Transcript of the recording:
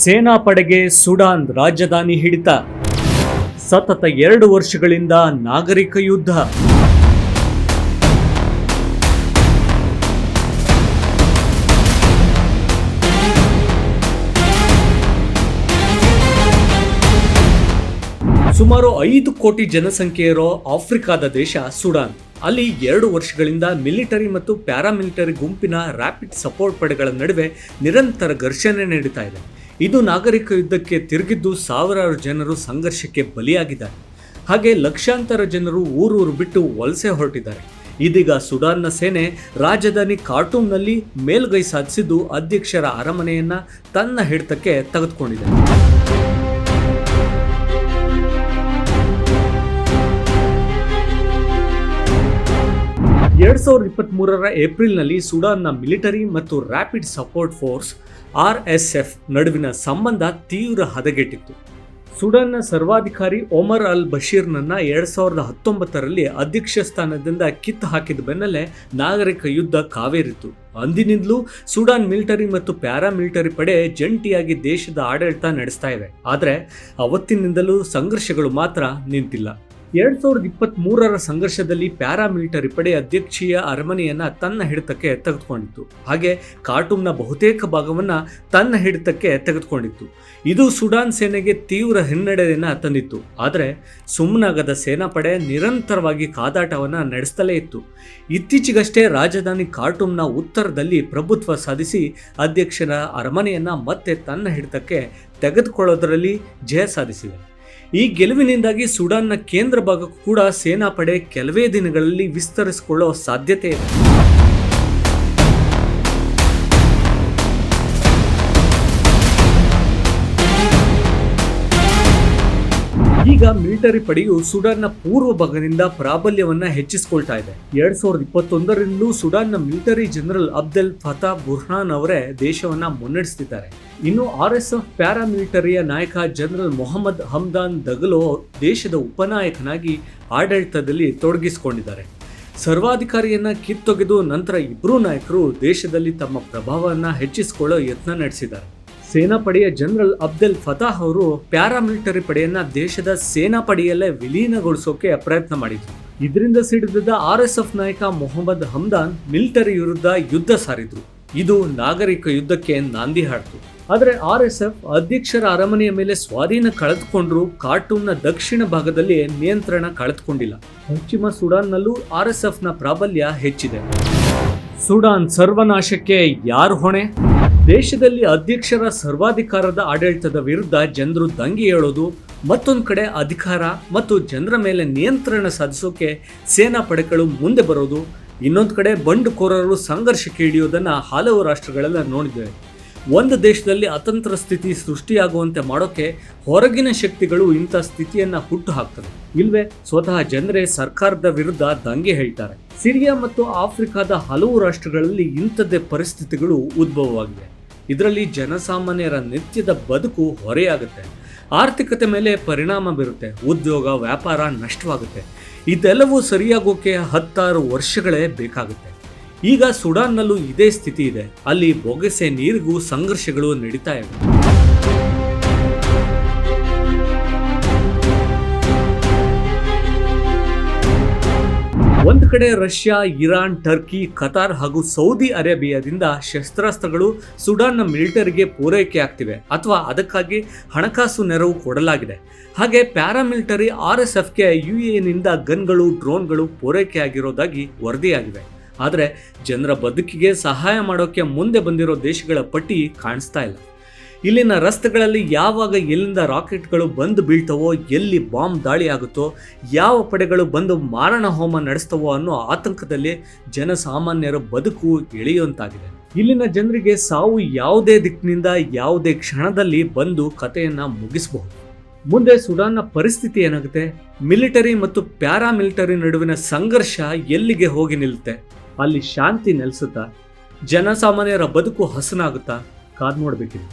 ಸೇನಾಪಡೆಗೆ Sudan ರಾಜಧಾನಿ ಹಿಡಿತ. ಸತತ ಎರಡು ವರ್ಷಗಳಿಂದ ನಾಗರಿಕ ಯುದ್ಧ. ಸುಮಾರು ಐದು ಕೋಟಿ ಜನಸಂಖ್ಯೆ ಇರೋ ಆಫ್ರಿಕಾದ ದೇಶ ಸುಡಾನ್. ಅಲ್ಲಿ ಎರಡು ವರ್ಷಗಳಿಂದ ಮಿಲಿಟರಿ ಮತ್ತು ಪ್ಯಾರಾಮಿಲಿಟರಿ ಗುಂಪಿನ ರ್ಯಾಪಿಡ್ ಸಪೋರ್ಟ್ ಪಡೆಗಳ ನಡುವೆ ನಿರಂತರ ಘರ್ಷಣೆ ನಡೀತಾ ಇದೆ. ಇದು ನಾಗರಿಕ ಯುದ್ಧಕ್ಕೆ ತಿರುಗಿದ್ದು ಸಾವಿರಾರು ಜನರು ಸಂಘರ್ಷಕ್ಕೆ ಬಲಿಯಾಗಿದ್ದಾರೆ. ಹಾಗೆ ಲಕ್ಷಾಂತರ ಜನರು ಊರೂರು ಬಿಟ್ಟು ವಲಸೆ ಹೊರಟಿದ್ದಾರೆ. ಇದೀಗ ಸುಡಾನ್ನ ಸೇನೆ ರಾಜಧಾನಿ ಕಾರ್ಟೂಮ್ನಲ್ಲಿ ಮೇಲ್ಗೈ ಸಾಧಿಸಿದ್ದು ಅಧ್ಯಕ್ಷರ ಅರಮನೆಯನ್ನ ತನ್ನ ಹಿಡಿತಕ್ಕೆ ತೆಗೆದುಕೊಂಡಿದೆ. ಎರಡ್ ಸಾವಿರದ ಇಪ್ಪತ್ತ್ ಮೂರರ ಏಪ್ರಿಲ್ನಲ್ಲಿ ಸುಡಾನ್ನ ಮಿಲಿಟರಿ ಮತ್ತು rapid support force R S F ನಡುವಿನ ಸಂಬಂಧ ತೀವ್ರ ಹದಗೆಟ್ಟಿತ್ತು. ಸುಡಾನ್ನ ಸರ್ವಾಧಿಕಾರಿ ಒಮರ್ ಅಲ್ ಬಶೀರ್ನನ್ನ ಎರಡ್ ಸಾವಿರದ ಹತ್ತೊಂಬತ್ತರಲ್ಲಿ ಅಧ್ಯಕ್ಷ ಸ್ಥಾನದಿಂದ ಕಿತ್ತು ಹಾಕಿದ ಬೆನ್ನಲ್ಲೇ ನಾಗರಿಕ ಯುದ್ಧ ಕಾವೇರಿತು ಅಂದಿನಿಂದಲೂ ಸುಡಾನ್ ಮಿಲಿಟರಿ ಮತ್ತು ಪ್ಯಾರಾ ಮಿಲಿಟರಿ ಪಡೆ ಜಂಟಿಯಾಗಿ ದೇಶದ ಆಡಳಿತ ನಡೆಸ್ತಾ ಇದೆ ಆದರೆ ಅವತ್ತಿನಿಂದಲೂ ಸಂಘರ್ಷಗಳು ಮಾತ್ರ ನಿಂತಿಲ್ಲ. ಎರಡ್ ಸಾವಿರದ ಇಪ್ಪತ್ತ್ ಸಂಘರ್ಷದಲ್ಲಿ ಪ್ಯಾರಾಮಿಲಿಟರಿ ಪಡೆ ಅಧ್ಯಕ್ಷೀಯ ಅರಮನೆಯನ್ನ ತನ್ನ ಹಿಡಿತಕ್ಕೆ ತೆಗೆದುಕೊಂಡಿತ್ತು. ಹಾಗೆ ಕಾರ್ಟೂಮ್ನ ಬಹುತೇಕ ಭಾಗವನ್ನ ತನ್ನ ಹಿಡಿತಕ್ಕೆ ತೆಗೆದುಕೊಂಡಿತ್ತು. ಇದು ಸುಡಾನ್ ಸೇನೆಗೆ ತೀವ್ರ ಹಿನ್ನಡೆಯನ್ನ ತಂದಿತ್ತು. ಆದರೆ ಸುಮ್ನಾಗದ ಸೇನಾಪಡೆ ನಿರಂತರವಾಗಿ ಕಾದಾಟವನ್ನ ನಡೆಸ್ತಲೇ ಇತ್ತು. ಇತ್ತೀಚೆಗಷ್ಟೇ ರಾಜಧಾನಿ ಕಾರ್ಟೂಮ್ನ ಉತ್ತರದಲ್ಲಿ ಪ್ರಭುತ್ವ ಸಾಧಿಸಿ ಅಧ್ಯಕ್ಷರ ಅರಮನೆಯನ್ನ ಮತ್ತೆ ತನ್ನ ಹಿಡಿತಕ್ಕೆ ತೆಗೆದುಕೊಳ್ಳೋದರಲ್ಲಿ ಜಯ ಸಾಧಿಸಿದೆ. ಈ ಗೆಲುವಿನಿಂದಾಗಿ ಸುಡಾನ್ನ ಕೇಂದ್ರ ಭಾಗಕ್ಕೂ ಕೂಡ ಸೇನಾಪಡೆ ಕೆಲವೇ ದಿನಗಳಲ್ಲಿ ವಿಸ್ತರಿಸಿಕೊಳ್ಳೋ ಸಾಧ್ಯತೆ ಇದೆ. ಮಿಲಿಟರಿ ಪಡೆಯು ಸುಡಾನ್ನ ಪೂರ್ವ ಭಾಗದಿಂದ ಪ್ರಾಬಲ್ಯವನ್ನ ಹೆಚ್ಚಿಸಿಕೊಳ್ತಾ ಇದೆ. ಎರಡ್ ಸಾವಿರದ ಇಪ್ಪತ್ತೊಂದರಿಂದಲೂ ಸುಡಾನ್ನ military general Abdel Fattah Burhan ಅವರೇ ದೇಶವನ್ನ ಮುನ್ನಡೆಸುತ್ತಿದ್ದಾರೆ ಇನ್ನು ಆರ್ ಎಸ್ ಎಫ್ ಪ್ಯಾರಾಮಿಲಿಟರಿಯ ನಾಯಕ ಜನರಲ್ ಮೊಹಮ್ಮದ್ ಹಮ್ದಾನ್ ದಗಲೋ ದೇಶದ ಉಪನಾಯಕನಾಗಿ ಆಡಳಿತದಲ್ಲಿ ತೊಡಗಿಸಿಕೊಂಡಿದ್ದಾರೆ. ಸರ್ವಾಧಿಕಾರಿಯನ್ನ ಕಿತ್ತೊಗೆದು ನಂತರ ಇಬ್ಬರೂ ನಾಯಕರು ದೇಶದಲ್ಲಿ ತಮ್ಮ ಪ್ರಭಾವವನ್ನ ಹೆಚ್ಚಿಸಿಕೊಳ್ಳೋ ಯತ್ನ ನಡೆಸಿದ್ದಾರೆ. ಸೇನಾಪಡೆಯ ಜನರಲ್ ಅಬ್ದುಲ್ ಫತಾಹ್ ಅವರು ಪ್ಯಾರಾಮಿಲಿಟರಿ ಪಡೆಯನ್ನ ದೇಶದ ಸೇನಾಪಡೆಯಲ್ಲೇ ವಿಲೀನಗೊಳಿಸೋಕೆ ಪ್ರಯತ್ನ ಮಾಡಿದ್ರು. ಇದರಿಂದ ಸಿಡಿದ ಆರ್ ಎಸ್ ಎಫ್ ನಾಯಕ ಮೊಹಮ್ಮದ್ ಹಮ್ದಾನ್ ಮಿಲಿಟರಿ ವಿರುದ್ಧ ಯುದ್ಧ ಸಾರಿದ್ರು. ಇದು ನಾಗರಿಕ ಯುದ್ಧಕ್ಕೆ ನಾಂದಿ ಹಾಡ್ತು. ಆದರೆ ಆರ್ ಎಸ್ ಎಫ್ ಅಧ್ಯಕ್ಷರ ಅರಮನೆಯ ಮೇಲೆ ಸ್ವಾಧೀನ ಕಳೆದುಕೊಂಡ್ರು ಖಾರ್ಟೂಮ್ನ ದಕ್ಷಿಣ ಭಾಗದಲ್ಲಿ ನಿಯಂತ್ರಣ ಕಳೆದುಕೊಂಡಿಲ್ಲ. ಪಶ್ಚಿಮ ಸುಡಾನ್ನಲ್ಲೂ ಆರ್ ಎಸ್ ಎಫ್ನ ಪ್ರಾಬಲ್ಯ ಹೆಚ್ಚಿದೆ. ಸುಡಾನ್ ಸರ್ವನಾಶಕ್ಕೆ ಯಾರು ಹೊಣೆ? ದೇಶದಲ್ಲಿ ಅಧ್ಯಕ್ಷರ ಸರ್ವಾಧಿಕಾರದ ಆಡಳಿತದ ವಿರುದ್ಧ ಜನರು ದಂಗೆ ಏಳೋದು, ಮತ್ತೊಂದು ಕಡೆ ಅಧಿಕಾರ ಮತ್ತು ಜನರ ಮೇಲೆ ನಿಯಂತ್ರಣ ಸಾಧಿಸೋಕೆ ಸೇನಾ ಪಡೆಗಳು ಮುಂದೆ ಬರೋದು, ಇನ್ನೊಂದು ಕಡೆ ಬಂಡುಕೋರರು ಸಂಘರ್ಷಕ್ಕೆ ಇಳಿಯೋದನ್ನು ಹಲವು ರಾಷ್ಟ್ರಗಳೆಲ್ಲ ನೋಡಿದ್ದೇವೆ. ಒಂದು ದೇಶದಲ್ಲಿ ಅತಂತ್ರ ಸ್ಥಿತಿ ಸೃಷ್ಟಿಯಾಗುವಂತೆ ಮಾಡೋಕೆ ಹೊರಗಿನ ಶಕ್ತಿಗಳು ಇಂಥ ಸ್ಥಿತಿಯನ್ನು ಹುಟ್ಟು ಹಾಕ್ತವೆ ಇಲ್ವೇ ಸ್ವತಃ ಜನರೇ ಸರ್ಕಾರದ ವಿರುದ್ಧ ದಂಗೆ ಹೇಳ್ತಾರೆ. ಸಿರಿಯಾ ಮತ್ತು ಆಫ್ರಿಕಾದ ಹಲವು ರಾಷ್ಟ್ರಗಳಲ್ಲಿ ಇಂಥದ್ದೇ ಪರಿಸ್ಥಿತಿಗಳು ಉದ್ಭವವಾಗಿವೆ. ಇದರಲ್ಲಿ ಜನಸಾಮಾನ್ಯರ ನಿತ್ಯದ ಬದುಕು ಹೊರೆಯಾಗುತ್ತೆ. ಆರ್ಥಿಕತೆ ಮೇಲೆ ಪರಿಣಾಮ ಬೀರುತ್ತೆ. ಉದ್ಯೋಗ, ವ್ಯಾಪಾರ ನಷ್ಟವಾಗುತ್ತೆ. ಇದೆಲ್ಲವೂ ಸರಿಯಾಗೋಕೆ ಹತ್ತಾರು ವರ್ಷಗಳೇ ಬೇಕಾಗುತ್ತೆ. ಈಗ ಸುಡಾನ್ನಲ್ಲೂ ಇದೇ ಸ್ಥಿತಿ ಇದೆ. ಅಲ್ಲಿ ಬೊಗೆಸೆ ನೀರಿಗೂ ಸಂಘರ್ಷಗಳು ನಡೀತಾ ಇವೆ. ಕಡೆ ರಷ್ಯಾ, ಇರಾನ್, ಟರ್ಕಿ, ಕತಾರ್ ಹಾಗೂ ಸೌದಿ ಅರೇಬಿಯಾದಿಂದ ಶಸ್ತ್ರಾಸ್ತ್ರಗಳು ಸುಡಾನ್ನ ಮಿಲಿಟರಿಗೆ ಪೂರೈಕೆ ಆಗ್ತಿವೆ ಅಥವಾ ಅದಕ್ಕಾಗಿ ಹಣಕಾಸು ನೆರವು ಕೊಡಲಾಗಿದೆ. ಹಾಗೆ ಪ್ಯಾರಾಮಿಲಿಟರಿ ಆರ್ ಎಸ್ ಎಫ್ಗೆ ಯು ಎನಿಂದ ಗನ್ಗಳು, ಡ್ರೋನ್ಗಳು ಪೂರೈಕೆ ಆಗಿರೋದಾಗಿ ವರದಿಯಾಗಿವೆ. ಆದರೆ ಜನರ ಬದುಕಿಗೆ ಸಹಾಯ ಮಾಡೋಕ್ಕೆ ಮುಂದೆ ಬಂದಿರೋ ದೇಶಗಳ ಪಟ್ಟಿ ಕಾಣಿಸ್ತಾ ಇಲ್ಲ. ಇಲ್ಲಿನ ರಸ್ತೆಗಳಲ್ಲಿ ಯಾವಾಗ ಎಲ್ಲಿಂದ ರಾಕೆಟ್ಗಳು ಬಂದು ಬೀಳ್ತವೋ, ಎಲ್ಲಿ ಬಾಂಬ್ ದಾಳಿ ಆಗುತ್ತೋ ಯಾವ ಪಡೆಗಳು ಬಂದು ಮಾರಣ ಹೋಮ ನಡೆಸ್ತವೋ ಅನ್ನೋ ಆತಂಕದಲ್ಲಿ ಜನಸಾಮಾನ್ಯರ ಬದುಕು ಎಳೆಯುವಂತಾಗಿದೆ ಇಲ್ಲಿನ ಜನರಿಗೆ ಸಾವು ಯಾವುದೇ ದಿಕ್ಕಿನಿಂದ, ಯಾವುದೇ ಕ್ಷಣದಲ್ಲಿ ಬಂದು ಕಥೆಯನ್ನ ಮುಗಿಸಬಹುದು. ಮುಂದೆ ಸುಡಾನ್ನ ಪರಿಸ್ಥಿತಿ ಏನಾಗುತ್ತೆ? ಮಿಲಿಟರಿ ಮತ್ತು ಪ್ಯಾರಾಮಿಲಿಟರಿ ನಡುವಿನ ಸಂಘರ್ಷ ಎಲ್ಲಿಗೆ ಹೋಗಿ ನಿಲ್ಲುತ್ತೆ? ಅಲ್ಲಿ ಶಾಂತಿ ನೆಲೆಸುತ್ತಾ? ಜನಸಾಮಾನ್ಯರ ಬದುಕು ಹಸನಾಗುತ್ತಾ? ಕಾದ್ ನೋಡ್ಬೇಕಿದೆ